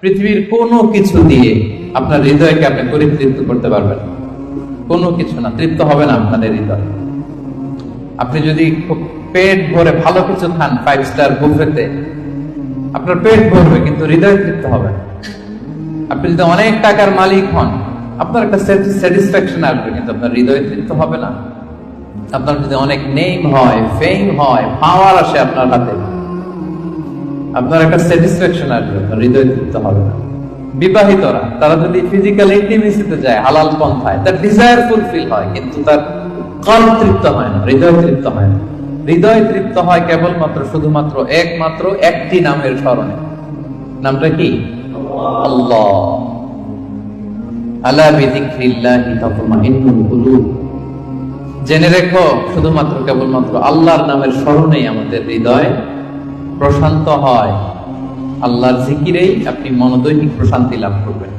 পৃথিবীর কোনো কিছু দিয়ে আপনার হৃদয়কে আপনি পরিতৃপ্ত করতে পারবেন কোনো কিছু না, তৃপ্ত হবে না আপনাদের হৃদয়। আপনি যদি খুব পেট ভরে ভালো কিছু খান ফাইভ স্টার বুফেতে আপনার পেট ভরবে, কিন্তু হৃদয় তৃপ্ত হবে না। আপনি যদি অনেক টাকার মালিক হন, আপনার একটা স্যাটিসফ্যাকশন আসবে, কিন্তু আপনার হৃদয় তৃপ্ত হবে না। আপনার যদি অনেক নেম হয় ফেম হয় পাওয়ার আসে আপনার হাতে আপনার একটা স্যাটিসফ্যাকশন আসবে, আপনার হৃদয় তৃপ্ত হবে না। বিবাহিতরা, তারা যদি ফিজিক্যাল ইন্টিমেসিতে যায়, হালাল পন্থায়, তার ডিজায়ার ফুলফিল হয়, কিন্তু তার কল তৃপ্ত হয় না, হৃদয় তৃপ্ত হয় না। হৃদয় তৃপ্ত হয় কেবলমাত্র, শুধুমাত্র একমাত্র একটি নামের স্মরণে। নামটা কি? আল্লাহ। আলা বিযিকরিল্লাহি তাতমাইন্নুল কুলুব। জেনে রেখো, শুধুমাত্র কেবলমাত্র আল্লাহর নামের স্মরণেই আমাদের হৃদয় প্রশান্ত হয়। আল্লাহর জিকিরেই আপনি মনোদৈহিক প্রশান্তি লাভ করবেন।